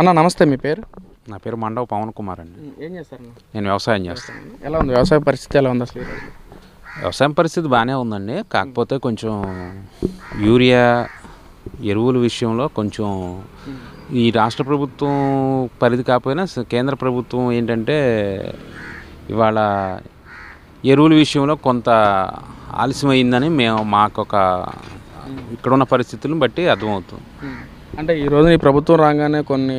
అన్న నమస్తే మీ పేరు? నా పేరు మండవ పవన్ కుమార్ అండి. ఏం చేస్తారు నేను వ్యవసాయం చేస్తాను. ఎలా ఉంది? వ్యవసాయ పరిస్థితి ఎలా ఉంది అసలు? వ్యవసాయం పరిస్థితి బాగానే ఉందండి. కాకపోతే కొంచెం యూరియా ఎరువుల విషయంలో కొంచెం ఈ రాష్ట్ర ప్రభుత్వం పరిధి కాకపోయినా కేంద్ర ప్రభుత్వం ఏంటంటే ఇవాళ ఎరువుల విషయంలో కొంత ఆలస్యమైందని మేము మాకు ఒక ఇక్కడున్న పరిస్థితులను బట్టి అర్థమవుతుంది. అంటే ఈ రోజు ఈ ప్రభుత్వం రాగానే కొన్ని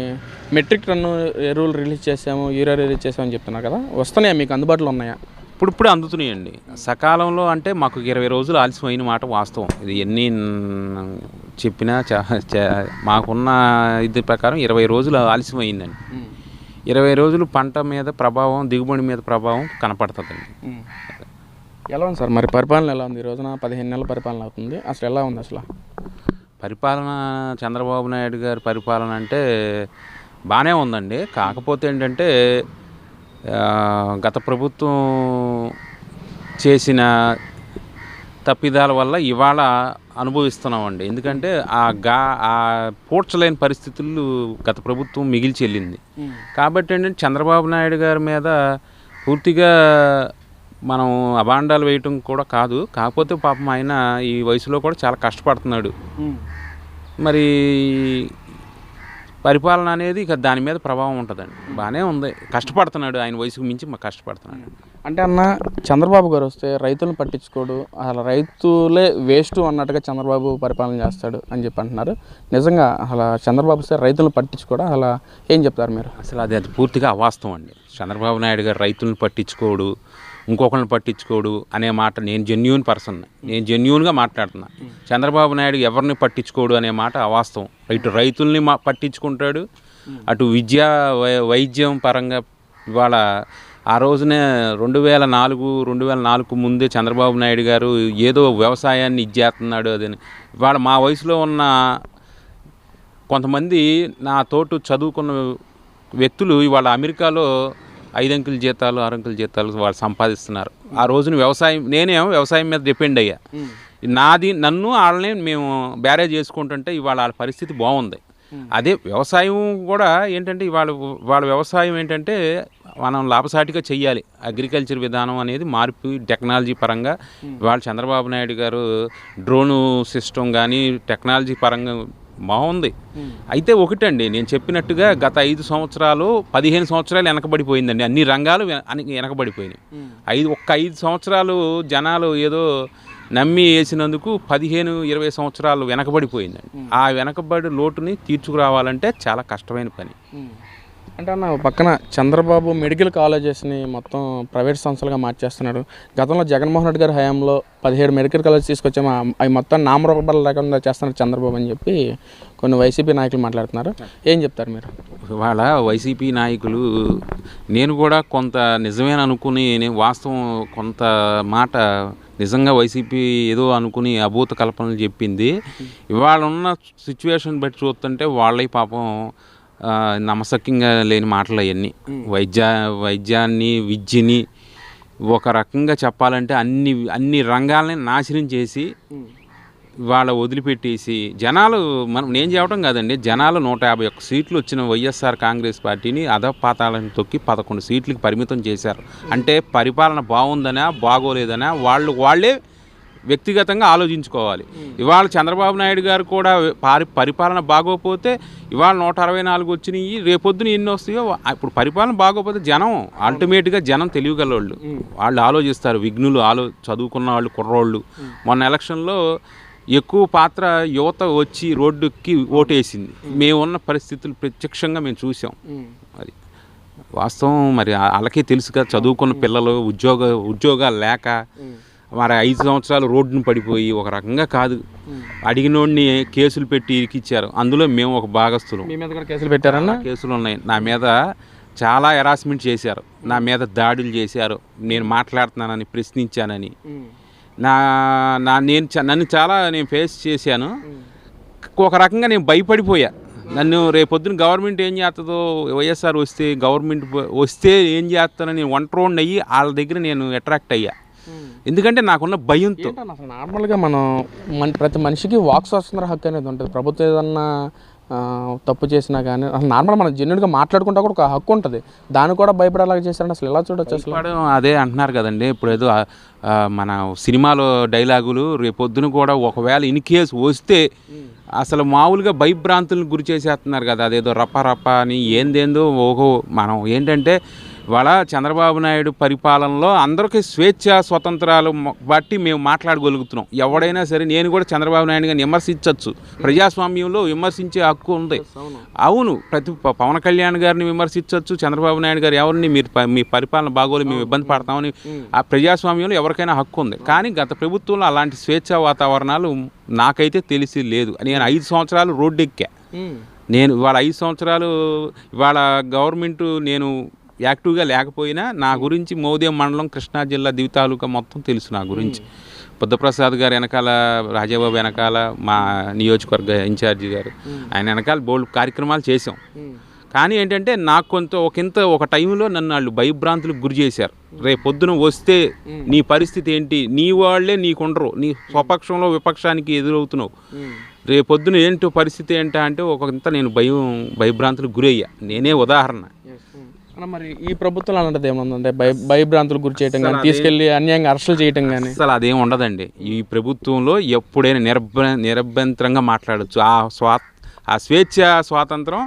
మెట్రిక్ టన్ను ఎరువులు రిలీజ్ చేసాము యూరియా రిలీజ్ చేసామని చెప్తున్నారు కదా. వస్తున్నాయా మీకు అందుబాటులో ఉన్నాయా? ఇప్పుడు ఇప్పుడు అందుతున్నాయండి. సకాలంలో అంటే మాకు ఇరవై రోజులు ఆలస్యం అయిన మాట వాస్తవం. ఇది ఎన్ని చెప్పినా మాకున్న ఇది ప్రకారం ఇరవై రోజులు ఆలస్యం అయిందండి ఇరవై రోజులు పంట మీద ప్రభావం దిగుబడి మీద ప్రభావం కనపడుతుందండి. ఎలా ఉంది సార్? మరి పరిపాలన ఎలా ఉంది? ఈ రోజున పదిహేను నెలల పరిపాలన అవుతుంది. అసలు ఎలా ఉంది అసలు? పరిపాలన చంద్రబాబు నాయుడు గారి పరిపాలన అంటే బాగానే ఉందండి. కాకపోతే ఏంటంటే గత ప్రభుత్వం చేసిన తప్పిదాల వల్ల ఇవాళ అనుభవిస్తున్నామండి. ఎందుకంటే ఆ గా ఆ పూడ్చలేని పరిస్థితులు గత ప్రభుత్వం మిగిల్చి వెళ్ళింది. కాబట్టి ఏంటంటే చంద్రబాబు నాయుడు గారి మీద పూర్తిగా మనం అభాండాలు వేయటం కూడా కాదు. కాకపోతే పాపం ఆయన ఈ వయసులో కూడా చాలా కష్టపడుతున్నాడు. మరి పరిపాలన అనేది ఇక దాని మీద ప్రభావం ఉంటుందండి. బాగానే ఉంది. కష్టపడుతున్నాడు. ఆయన వయసుకు మించి మాకు కష్టపడుతున్నాడు. అంటే అన్న చంద్రబాబు గారు వస్తే రైతులను పట్టించుకోడు. అసలు రైతులే వేస్ట్ అన్నట్టుగా చంద్రబాబు పరిపాలన చేస్తాడు అని చెప్పి అంటున్నారు. నిజంగా అసలు చంద్రబాబు వస్తే రైతులను పట్టించుకోడా? అలా ఏం చెప్తారు మీరు? అసలు అది అది పూర్తిగా అవాస్తవం అండి. చంద్రబాబు నాయుడు గారు రైతులను పట్టించుకోడు. ఇంకొకరిని పట్టించుకోడు అనే మాట నేను జెన్యున్ పర్సన్ నేను జెన్యున్గా మాట్లాడుతున్నా. చంద్రబాబు నాయుడు ఎవరిని పట్టించుకోడు అనే మాట అవాస్తవం. ఇటు రైతుల్ని మా పట్టించుకుంటాడు అటు విద్యా వైద్యం పరంగా ఇవాళ ఆ రోజునే రెండు వేల నాలుగు రెండు వేల నాలుగు ముందే చంద్రబాబు నాయుడు గారు ఏదో వ్యవసాయాన్ని ఇచ్చేస్తున్నాడు అదని. ఇవాళ మా వయసులో ఉన్న కొంతమంది నా తోటు చదువుకున్న వ్యక్తులు ఇవాళ అమెరికాలో ఐదంకుల జీతాలు ఆరంకుల జీతాలు వాళ్ళు సంపాదిస్తున్నారు. ఆ రోజున వ్యవసాయం నేనేమో వ్యవసాయం మీద డిపెండ్ అయ్యా. నాది నన్ను వాళ్ళని మేము బ్యారేజ్ చేసుకుంటుంటే ఇవాళ వాళ్ళ పరిస్థితి బాగుంది అదే వ్యవసాయం కూడా ఏంటంటే ఇవాళ వాళ్ళ వ్యవసాయం ఏంటంటే మనం లాభసాటిగా చెయ్యాలి. అగ్రికల్చర్ విధానం అనేది మార్పు టెక్నాలజీ పరంగా ఇవాళ చంద్రబాబు నాయుడు గారు డ్రోను సిస్టమ్ కానీ టెక్నాలజీ పరంగా బాగుంది. అయితే ఒకటండి నేను చెప్పినట్టుగా గత ఐదు సంవత్సరాలు పదిహేను సంవత్సరాలు వెనకబడిపోయిందండి. అన్ని రంగాలు వెనకబడిపోయినాయి. ఐదు ఒక్క ఐదు సంవత్సరాలు జనాలు ఏదో నమ్మి వేసినందుకు పదిహేను ఇరవై సంవత్సరాలు వెనకబడిపోయిందండి. ఆ వెనకబడి లోటుని తీర్చుకురావాలంటే చాలా కష్టమైన పని. అంటే అన్న పక్కన చంద్రబాబు మెడికల్ కాలేజెస్ని మొత్తం ప్రైవేట్ సంస్థలుగా మార్చేస్తున్నాడు. గతంలో జగన్మోహన్ రెడ్డి గారి హయాంలో పదిహేడు మెడికల్ కాలేజ్ తీసుకొచ్చాము అవి మొత్తం నామరూపాలు లేకుండా చేస్తున్నారు చంద్రబాబు అని చెప్పి కొన్ని వైసీపీ నాయకులు మాట్లాడుతున్నారు. ఏం చెప్తారు మీరు? ఇవాళ వైసీపీ నాయకులు నేను కూడా కొంత నిజమేన అనుకుని నేను వాస్తవం కొంత మాట నిజంగా వైసీపీ ఏదో అనుకుని అభూత కల్పనలు చెప్పింది. ఇవాళ ఉన్న సిచ్యువేషన్ బట్టి చూస్తుంటే వాళ్ళవి పాపం ఆ, నమ్మశక్యంగా లేని మాటలు అవన్నీ. వైద్య వైద్యాన్ని విద్యని ఒక రకంగా చెప్పాలంటే అన్ని అన్ని రంగాలని నాశనం చేసి వాళ్ళ వదిలిపెట్టేసి జనాలు మనం నేను చెప్పడం కాదండి జనాలు నూట యాభై ఒక్క సీట్లు వచ్చిన వైఎస్ఆర్ కాంగ్రెస్ పార్టీని అధపాతాలను తొక్కి పదకొండు సీట్లకి పరిమితం చేశారు. అంటే పరిపాలన బాగుందనా బాగోలేదనా వాళ్ళు వాళ్ళే వ్యక్తిగతంగా ఆలోచించుకోవాలి. ఇవాళ చంద్రబాబు నాయుడు గారు కూడా పారి పరిపాలన బాగోకపోతే ఇవాళ నూట అరవై నాలుగు వచ్చినాయి రేపొద్దున ఎన్ని వస్తాయో ఇప్పుడు పరిపాలన బాగోకపోతే జనం అల్టిమేట్గా జనం తెలియగలవాళ్ళు. వాళ్ళు ఆలోచిస్తారు విఘ్నులు ఆలో చదువుకున్న వాళ్ళు కుర్రోళ్ళు. మొన్న ఎలక్షన్లో ఎక్కువ పాత్ర యువత వచ్చి రోడ్డుకి ఓటేసింది. మేమున్న పరిస్థితులు ప్రత్యక్షంగా మేము చూసాం. మరి వాస్తవం. మరి వాళ్ళకే తెలుసు కదా చదువుకున్న పిల్లలు ఉద్యోగ ఉద్యోగాలు లేక మరి ఐదు సంవత్సరాలు రోడ్డును పడిపోయి ఒక రకంగా కాదు. అడిగినోడిని కేసులు పెట్టి ఇరికిచ్చారు. అందులో మేము ఒక భాగస్తులం మీ మీద కూడా కేసులు పెట్టారన్న? కేసులు ఉన్నాయి. నా మీద చాలా హెరాస్మెంట్ చేశారు. నా మీద దాడులు చేశారు. నేను మాట్లాడుతున్నానని ప్రశ్నించానని. నా నా నేను నన్ను చాలా నేను ఫేస్ చేశాను. ఒక రకంగా నేను భయపడిపోయా. నన్ను రేపొద్దున గవర్నమెంట్ ఏం చేస్తుందో వైఎస్ఆర్ వస్తే గవర్నమెంట్ వస్తే ఏం చేస్తానని నేను ఒంటరి అయ్యి వాళ్ళ దగ్గర నేను అట్రాక్ట్ అయ్యా. ఎందుకంటే నాకున్న భయంతో. అసలు నార్మల్గా మనం మన ప్రతి మనిషికి వాక్ స్వాతంత్ర హక్కు అనేది ఉంటుంది. ప్రభుత్వం ఏదన్నా తప్పు చేసినా కానీ అసలు నార్మల్ మనం జెన్యున్గా మాట్లాడుకుంటా కూడా ఒక హక్కు ఉంటుంది. దాన్ని కూడా భయపడేలాగా చేశారంటే అసలు ఎలా చూడొచ్చు అసలు? అదే అంటున్నారు కదండి. ఇప్పుడు ఏదో మన సినిమాలో డైలాగులు రేపొద్దున కూడా ఒకవేళ ఇన్ కేసు వస్తే అసలు మామూలుగా భయభ్రాంతులను గురి చేసేస్తున్నారు కదా. అదేదో రప్ప రప్ప అని ఏందేందో ఓహో మనం ఏంటంటే ఇవాళ చంద్రబాబు నాయుడు పరిపాలనలో అందరికీ స్వేచ్ఛ స్వతంత్రాలు బట్టి మేము మాట్లాడగలుగుతున్నాం. ఎవడైనా సరే నేను కూడా చంద్రబాబు నాయుడు గారిని విమర్శించవచ్చు ప్రజాస్వామ్యంలో విమర్శించే హక్కు ఉంది. అవును ప్రతి పవన్ కళ్యాణ్ గారిని విమర్శించవచ్చు చంద్రబాబు నాయుడు గారు ఎవరిని మీరు మీ పరిపాలన బాగోలు మేము ఇబ్బంది పడతామని ఆ ప్రజాస్వామ్యంలో ఎవరికైనా హక్కు ఉంది. కానీ గత ప్రభుత్వంలో అలాంటి స్వేచ్ఛా వాతావరణాలు నాకైతే తెలిసి లేదు. నేను ఐదు సంవత్సరాలు రోడ్డు ఎక్కా నేను ఇవాళ ఐదు సంవత్సరాలు ఇవాళ గవర్నమెంట్ నేను యాక్టివ్గా లేకపోయినా నా గురించి మోదేం మండలం కృష్ణా జిల్లా దివి తాలూకా మొత్తం తెలుసు నా గురించి. బుద్ధప్రసాద్ గారు వెనకాల రాజాబాబు వెనకాల మా నియోజకవర్గ ఇన్ఛార్జి గారు ఆయన వెనకాల బోల్డ్ కార్యక్రమాలు చేసాం కానీ ఏంటంటే నాకు కొంత ఒకంత ఒక టైంలో నన్ను వాళ్ళు భయభ్రాంతులకు గురి చేశారు. రేపు పొద్దున వస్తే నీ పరిస్థితి ఏంటి? నీ వాళ్ళే నీకుండరు నీ స్వపక్షంలో విపక్షానికి ఎదురవుతున్నావు. రేపొద్దున ఏంటో పరిస్థితి ఏంటా అంటే ఒకంత నేను భయం భయభ్రాంతులకు గురయ్యా. నేనే ఉదాహరణ. మరి ఈ ప్రభుత్వం అలాంటిది ఏముందంటే భయ భయభ్రాంతులు గురి చేయటం కానీ తీసుకెళ్ళి అన్యాయంగా అరెస్టులు చేయటం కానీ అసలు అదేం ఉండదండి. ఈ ప్రభుత్వంలో ఎప్పుడైనా నిరభ్య నిరభ్యంతరంగా మాట్లాడొచ్చు. ఆ స్వా ఆ స్వేచ్ఛ స్వాతంత్రం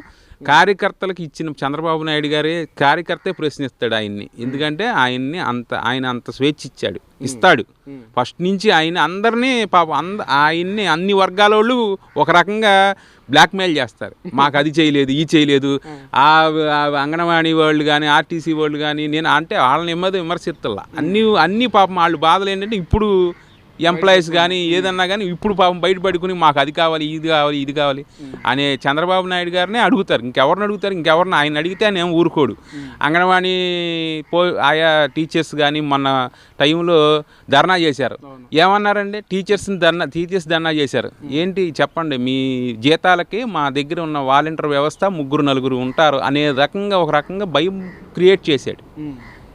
కార్యకర్తలకు ఇచ్చిన చంద్రబాబు నాయుడు గారే కార్యకర్తే ప్రశ్నిస్తాడు ఆయన్ని. ఎందుకంటే ఆయన్ని అంత ఆయన అంత స్వేచ్ఛ ఇచ్చాడు ఇస్తాడు ఫస్ట్ నుంచి ఆయన అందరినీ పాప అంద ఆయన్ని అన్ని వర్గాల వాళ్ళు ఒక రకంగా బ్లాక్మెయిల్ చేస్తారు. మాకు అది చేయలేదు ఈ చేయలేదు. ఆ అంగన్వాడీ వాళ్ళు కానీ ఆర్టీసీ వాళ్ళు కానీ నేను అంటే వాళ్ళని ఎమ్మది విమర్శిస్తల్లా అన్ని అన్ని పాపం వాళ్ళు బాధలు ఏంటంటే ఇప్పుడు ఎంప్లాయీస్ కానీ ఏదన్నా కానీ ఇప్పుడు పాపం బయటపడుకుని మాకు అది కావాలి ఇది కావాలి ఇది కావాలి అనే చంద్రబాబు నాయుడు గారినే అడుగుతారు. ఇంకెవరిని అడుగుతారు? ఇంకెవరిని ఆయన అడిగితే ఆయన ఏం ఊరుకోడు. అంగన్వాడీ పో ఆయా టీచర్స్ కానీ మొన్న టైంలో ధర్నా చేశారు. ఏమన్నారండి? టీచర్స్ని ధర్నా టీచర్స్ ధర్నా చేశారు. ఏంటి చెప్పండి? మీ జీతాలకి మా దగ్గర ఉన్న వాలంటీర్ వ్యవస్థ ముగ్గురు నలుగురు ఉంటారు అనే రకంగా ఒక రకంగా భయం క్రియేట్ చేశాడు.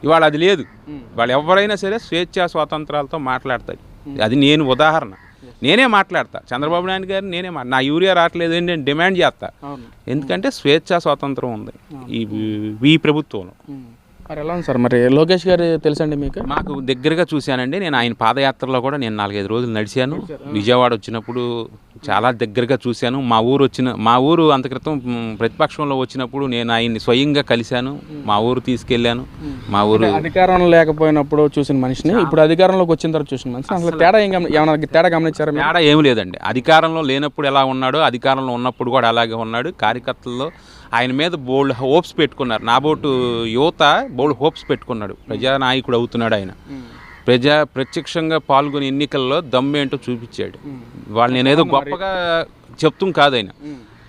ఇవాళ అది లేదు. వాళ్ళు ఎవరైనా సరే స్వేచ్ఛా స్వాతంత్రాలతో మాట్లాడతారు. అది నేను ఉదాహరణ. నేనే మాట్లాడతా. చంద్రబాబు నాయుడు గారు నేనే నా యూరియా రావట్లేదు అని నేను డిమాండ్ చేస్తా. ఎందుకంటే స్వేచ్ఛా స్వాతంత్రం ఉంది. ఈ ఈ ప్రభుత్వంలో. మరి ఎలా ఉంది సార్? మరి లోకేష్ గారు తెలుసండి మీకు? మాకు దగ్గరగా చూశానండి. నేను ఆయన పాదయాత్రలో కూడా నేను నాలుగైదు రోజులు నడిచాను. విజయవాడ వచ్చినప్పుడు చాలా దగ్గరగా చూశాను. మా ఊరు వచ్చిన మా ఊరు అంత క్రితం ప్రతిపక్షంలో వచ్చినప్పుడు నేను ఆయన్ని స్వయంగా కలిశాను. మా ఊరు తీసుకెళ్ళాను. మా ఊరు అధికారం లేకపోయినప్పుడు చూసిన మనిషిని ఇప్పుడు అధికారంలోకి వచ్చిన తర్వాత చూసిన మనిషిని. అసలు తేడా ఏం ఏమైనా తేడా గమనించారా? తేడా ఏమి లేదండి. అధికారంలో లేనప్పుడు ఎలా ఉన్నాడో అధికారంలో ఉన్నప్పుడు కూడా అలాగే ఉన్నాడు. కార్యకర్తల్లో ఆయన మీద బోల్డ్ హోప్స్ పెట్టుకున్నారు. నా బోటు యువత బోల్డ్ హోప్స్ పెట్టుకున్నాడు. ప్రజానాయకుడు అవుతున్నాడు ఆయన. ప్రజా ప్రత్యక్షంగా పాల్గొని ఎన్నికల్లో దమ్మేంటో చూపించాడు. వాళ్ళు నేనేదో గొప్పగా చెప్తాం కాదు ఆయన.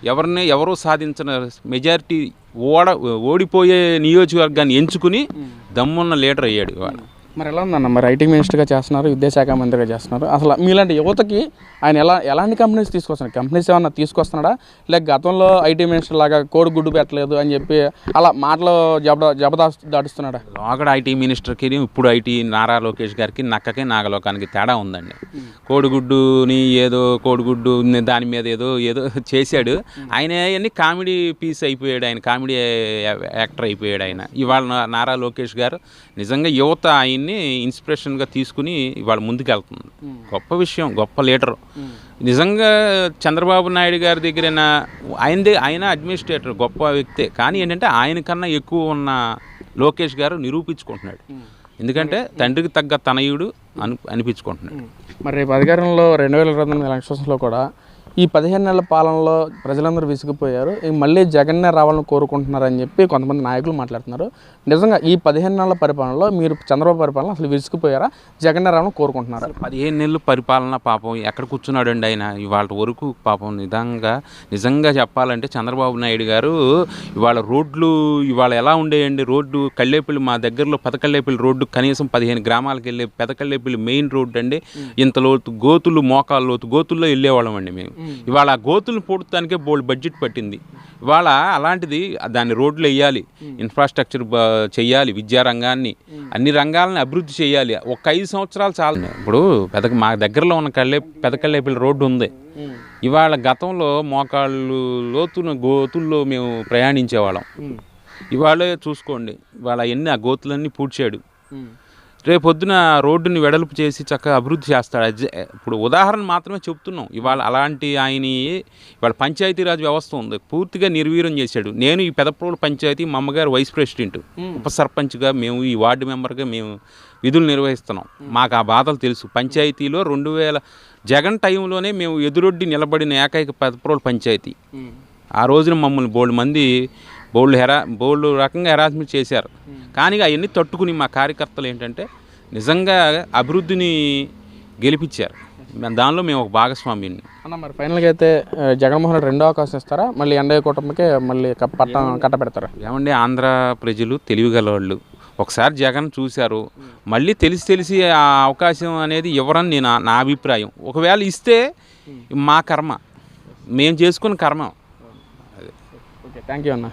ఎవరిని ఎవరో సాధించిన మెజారిటీ ఓడ ఓడిపోయే నియోజకవర్గాన్ని ఎంచుకుని దమ్మున్న లీడర్ అయ్యాడు ఇవాళ మరి ఎలా ఉందన్న? మరి ఐటీ మినిస్టర్గా చేస్తున్నారు విద్యాశాఖ మంత్రిగా చేస్తున్నారు. అసలు మీలాంటి యువతకి ఆయన ఎలా ఎలాంటి కంపెనీస్ తీసుకొస్తున్నారు? కంపెనీస్ ఏమన్నా తీసుకొస్తున్నాడా? లేక గతంలో ఐటీ మినిస్టర్ లాగా కోడి గుడ్డు పెట్టలేదు అని చెప్పి అలా మాటలు జబ జబదా దాటిస్తున్నాడా? లోకడ ఐటీ మినిస్టర్కి ఇప్పుడు ఐటీ నారా లోకేష్ గారికి నక్కకి నాగలోకానికి తేడా ఉందండి. కోడిగుడ్డుని ఏదో కోడిగుడ్డు దాని మీద ఏదో ఏదో చేశాడు. ఆయన అన్ని కామెడీ పీస్ అయిపోయాడు ఆయన కామెడీ యాక్టర్ అయిపోయాడు ఆయన. ఇవాళ నారా లోకేష్ గారు నిజంగా యువత ఆయన ఆయన్ని ఇన్స్పిరేషన్గా తీసుకుని ఇవాళ ముందుకెళ్తుంది. గొప్ప విషయం గొప్ప లీడరు. నిజంగా చంద్రబాబు నాయుడు గారి దగ్గర ఆయనదే ఆయన అడ్మినిస్ట్రేటర్ గొప్ప వ్యక్తే. కానీ ఏంటంటే ఆయన కన్నా ఎక్కువ ఉన్న లోకేష్ గారు నిరూపించుకుంటున్నాడు. ఎందుకంటే తండ్రికి తగ్గ తనయుడు అను అనిపించుకుంటున్నాడు. మరి రేపు అధికారంలో రెండు వేల ఇరవై ఎలక్షన్స్లో కూడా ఈ పదిహేను నెలల పాలనలో ప్రజలందరూ విసిగిపోయారు. మళ్ళీ జగన్నే రావాలని కోరుకుంటున్నారని చెప్పి కొంతమంది నాయకులు మాట్లాడుతున్నారు. నిజంగా ఈ పదిహేను నెలల పరిపాలనలో మీరు చంద్రబాబు పరిపాలన అసలు విసిగిపోయారా? జగన్నే రావాలని కోరుకుంటున్నారా? పదిహేను నెలలు పరిపాలన పాపం ఎక్కడ కూర్చున్నాడండి ఆయన? ఇవాళ వరకు పాపం నిజంగా నిజంగా చెప్పాలంటే చంద్రబాబు నాయుడు గారు ఇవాళ రోడ్లు ఇవాళ ఎలా ఉండేయండి? రోడ్డు కళ్ళేపల్లి మా దగ్గరలో పెదకళ్ళేపల్లి రోడ్డు కనీసం పదిహేను గ్రామాలకు వెళ్ళే పెదకళ్ళేపల్లి మెయిన్ రోడ్డు అండి. ఇంత లోతు గోతులు మోకాలు లోతు గోతుల్లో వెళ్ళేవాళ్ళం అండి మేము. ఇవాళ ఆ గోతులు పూడటానికే బోల్డ్ బడ్జెట్ పట్టింది. ఇవాళ అలాంటిది దాన్ని రోడ్లు వేయాలి ఇన్ఫ్రాస్ట్రక్చర్ చెయ్యాలి విద్యా రంగాన్ని అన్ని రంగాలని అభివృద్ధి చేయాలి. ఒక ఐదు సంవత్సరాలు చాలు. ఇప్పుడు పెద్ద మా దగ్గరలో ఉన్న కళ్ళే పెదకళ్ళేపల్లి రోడ్డు ఉంది. ఇవాళ గతంలో మోకాళ్ళు లోతున గోతుల్లో మేము ప్రయాణించేవాళ్ళం. ఇవాళే చూసుకోండి. ఇవాళ ఎన్ని ఆ గోతులన్నీ పూడ్చాడు. రేపు పొద్దున రోడ్డుని వెడల్పు చేసి చక్కగా అభివృద్ధి చేస్తాడు. ఇప్పుడు ఉదాహరణ మాత్రమే చెప్తున్నాం. ఇవాళ అలాంటి ఆయన ఇవాళ పంచాయతీరాజ్ వ్యవస్థ ఉంది. పూర్తిగా నిర్వీర్యం చేశాడు. నేను ఈ పెదప్రోలు పంచాయతీ మా అమ్మగారు వైస్ ప్రెసిడెంట్. ఉప సర్పంచ్గా మేము ఈ వార్డు మెంబర్గా మేము విధులు నిర్వహిస్తున్నాం. మాకు ఆ బాధలు తెలుసు. పంచాయతీలో రెండు వేల జగన్ టైంలోనే మేము ఎదురొడ్డి నిలబడిన ఏకైక పెదప్రోలు పంచాయతీ. ఆ రోజున మమ్మల్ని బోల్డ్ మంది బోల్డ్ హెరా బోల్డ్ రకంగా హెరాస్మెంట్ చేశారు. కానీ అవన్నీ తట్టుకుని మా కార్యకర్తలు ఏంటంటే నిజంగా అభివృద్ధిని గెలిపించారు. దానిలో మేము ఒక భాగస్వామ్యాన్ని అన్న మరి ఫైనల్గా అయితే జగన్మోహన్ రెడ్డి రెండో అవకాశం ఇస్తారా? మళ్ళీ ఎన్డీఏ కూటమికే మళ్ళీ పట్టం కట్టబెడతారా? ఏమండి ఆంధ్ర ప్రజలు తెలివిగలవాళ్ళు. ఒకసారి జగన్ చూశారు. మళ్ళీ తెలిసి తెలిసి ఆ అవకాశం అనేది ఇవ్వరని నేను నా అభిప్రాయం. ఒకవేళ ఇస్తే మా కర్మ. మేము చేసుకున్న కర్మ. ఓకే థ్యాంక్ యూ అన్న.